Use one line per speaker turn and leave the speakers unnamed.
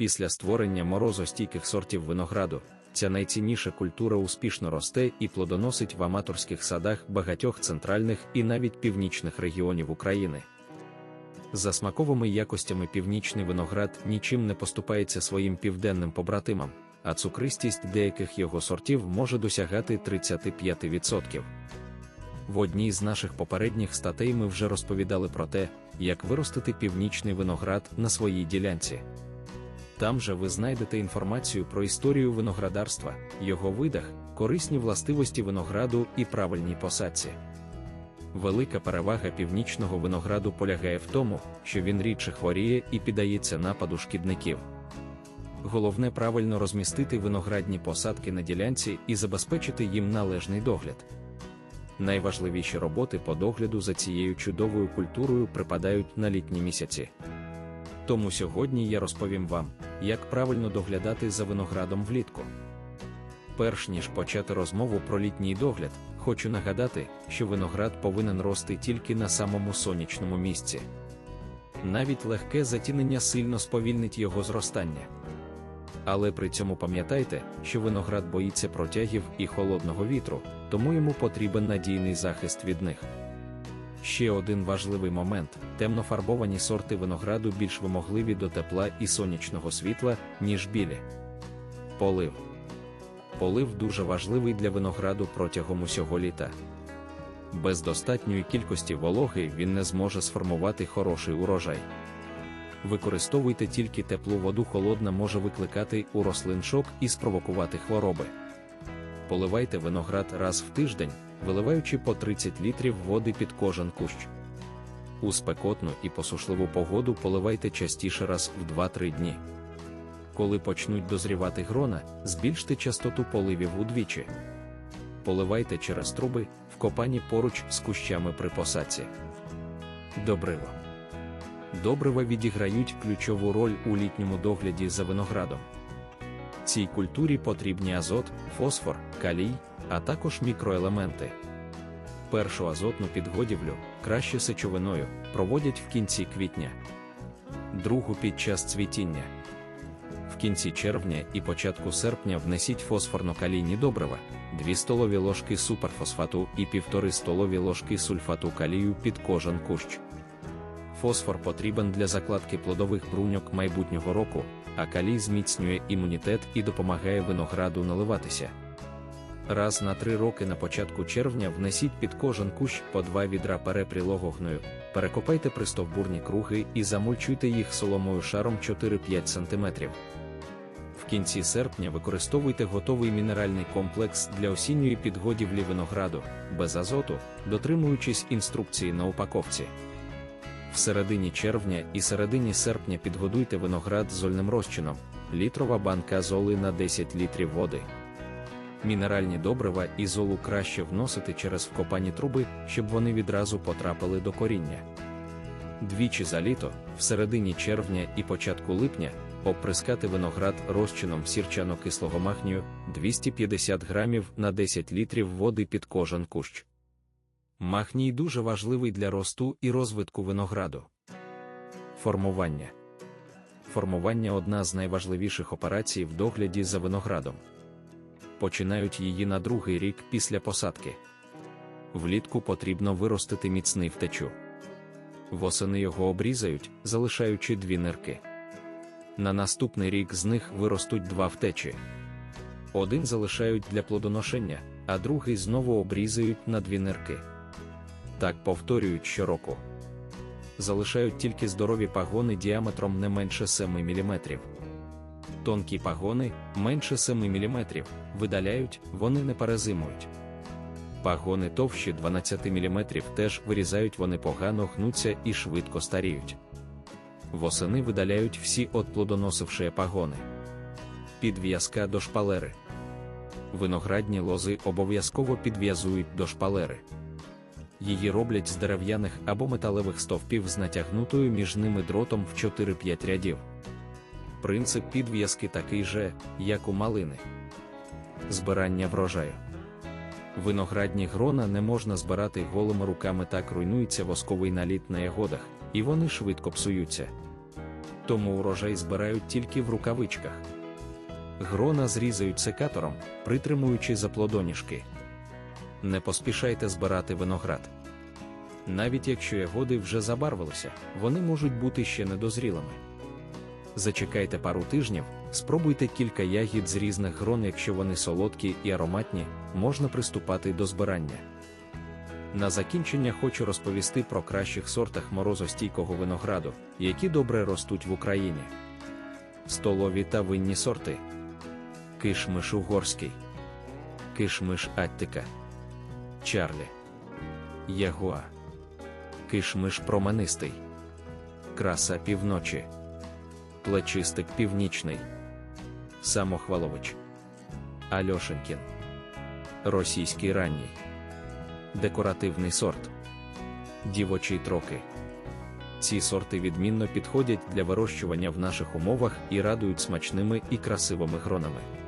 Після створення морозостійких сортів винограду, ця найцінніша культура успішно росте і плодоносить в аматорських садах багатьох центральних і навіть північних регіонів України. За смаковими якостями північний виноград нічим не поступається своїм південним побратимам, а цукристість деяких його сортів може досягати 35%. В одній з наших попередніх статей ми вже розповідали про те, як виростити північний виноград на своїй ділянці. Там же ви знайдете інформацію про історію виноградарства, його видах, корисні властивості винограду і правильній посадці. Велика перевага північного винограду полягає в тому, що він рідше хворіє і піддається нападу шкідників. Головне правильно розмістити виноградні посадки на ділянці і забезпечити їм належний догляд. Найважливіші роботи по догляду за цією чудовою культурою припадають на літні місяці. Тому сьогодні я розповім вам, як правильно доглядати за виноградом влітку. Перш ніж почати розмову про літній догляд, хочу нагадати, що виноград повинен рости тільки на самому сонячному місці. Навіть легке затінення сильно сповільнить його зростання. Але при цьому пам'ятайте, що виноград боїться протягів і холодного вітру, тому йому потрібен надійний захист від них. Ще один важливий момент: темнофарбовані сорти винограду більш вимогливі до тепла і сонячного світла, ніж білі. Полив. Полив дуже важливий для винограду протягом усього літа. Без достатньої кількості вологи він не зможе сформувати хороший урожай. Використовуйте тільки теплу воду, холодна може викликати у рослин шок і спровокувати хвороби. Поливайте виноград раз в тиждень, виливаючи по 30 літрів води під кожен кущ. У спекотну і посушливу погоду поливайте частіше раз в 2-3 дні. Коли почнуть дозрівати грона, збільште частоту поливів удвічі. Поливайте через труби, вкопані поруч з кущами при посадці. Добриво. Добрива відіграють ключову роль у літньому догляді за виноградом. Цій культурі потрібні азот, фосфор, калій, а також мікроелементи. Першу азотну підгодівлю, краще сечовиною, проводять в кінці квітня, другу під час цвітіння. В кінці червня і початку серпня внесіть фосфорно-калійні добрива, 2 столові ложки суперфосфату і 1,5 столові ложки сульфату калію під кожен кущ. Фосфор потрібен для закладки плодових бруньок майбутнього року, а калій зміцнює імунітет і допомагає винограду наливатися. Раз на три роки на початку червня внесіть під кожен кущ по два відра перепрілого гною, перекопайте пристовбурні круги і замульчуйте їх соломою шаром 4-5 см. В кінці серпня використовуйте готовий мінеральний комплекс для осінньої підгодівлі винограду, без азоту, дотримуючись інструкції на упаковці. В середині червня і середині серпня підгодуйте виноград зольним розчином, літрова банка золи на 10 літрів води. Мінеральні добрива і золу краще вносити через вкопані труби, щоб вони відразу потрапили до коріння. Двічі за літо, в середині червня і початку липня, обприскати виноград розчином сірчано-кислого махнію 250 грамів на 10 літрів води під кожен кущ. Махній дуже важливий для росту і розвитку винограду. Формування. Формування одна з найважливіших операцій в догляді за виноградом. Починають її на другий рік після посадки. Влітку потрібно виростити міцний втечу. Восени його обрізають, залишаючи дві нирки. На наступний рік з них виростуть два втечі. Один залишають для плодоношення, а другий знову обрізають на дві нирки. Так повторюють щороку. Залишають тільки здорові пагони діаметром не менше 7 мм. Тонкі пагони менше 7 мм, видаляють, вони не перезимують. Пагони товщі 12 мм теж вирізають, вони погано гнуться і швидко старіють. Восени видаляють всі отплодоносивші пагони. Підв'язка до шпалери. Виноградні лози обов'язково підв'язують до шпалери. Її роблять з дерев'яних або металевих стовпів з натягнутою між ними дротом в 4-5 рядів. Принцип підв'язки такий же, як у малини. Збирання врожаю. Виноградні грона не можна збирати голими руками, так руйнується восковий наліт на ягодах, і вони швидко псуються. тому урожай збирають тільки в рукавичках. Грона зрізають секатором, притримуючи за плодоніжки. Не поспішайте збирати виноград. Навіть якщо ягоди вже забарвилися, вони можуть бути ще недозрілими. Зачекайте пару тижнів, спробуйте кілька ягід з різних грон, якщо вони солодкі і ароматні, можна приступати до збирання. На закінчення хочу розповісти про кращих сортах морозостійкого винограду, які добре ростуть в Україні. Столові та винні сорти. Кишмиш угорський, кишмиш Аттика, Чарлі, Ягуа, кишмиш променистий, краса півночі, плечистик північний, Самохвалович, Альошенкін, російський ранній, декоративний сорт, дівочий троки. Ці сорти відмінно підходять для вирощування в наших умовах і радують смачними і красивими гронами.